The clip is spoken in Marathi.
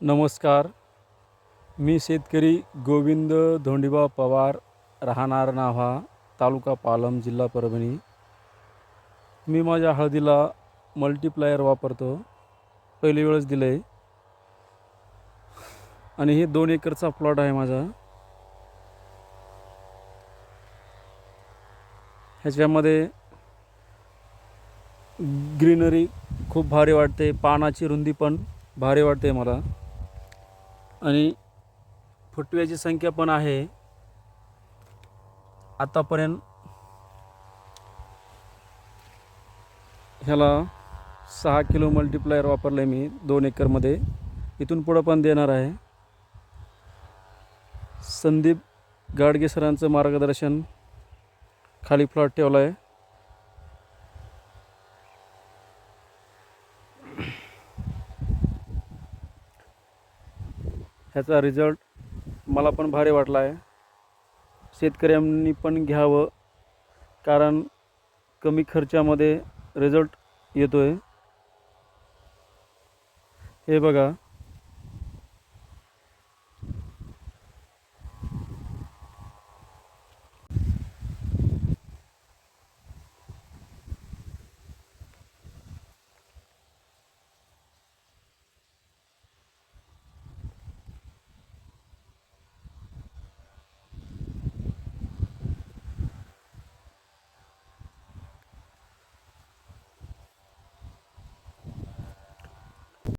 नमस्कार. मी शेतकरी गोविंद धोंडीबा पवार राहणार नाव्हा तालुका पालम जिल्हा परभणी. मी माझ्या हळदीला मल्टीप्लायर वापरतो. पहिली वेळच दिलं. आहे आणि हे दोन एकरचा प्लॉट आहे माझा. ह्याच्यामध्ये ग्रीनरी खूप भारी वाटते. पानाची रुंदी पण भारी वाटते मला. आणि फुटव्याची संख्या पण आहे. आतापर्यंत ह्याला सहा किलो मल्टिप्लायर वापरलं आहे मी दोन एकरमध्ये. इथून पुढं पण देणार आहे. संदीप गाडगे सरांचं मार्गदर्शन खाली प्लॉट ठेवला आहे ह्याचा रिझल्ट मला पण भारी वाटला आहे. शेतकऱ्यांनी पण घ्यावं कारण कमी खर्चामध्ये रिझल्ट येतो आहे हे बघा.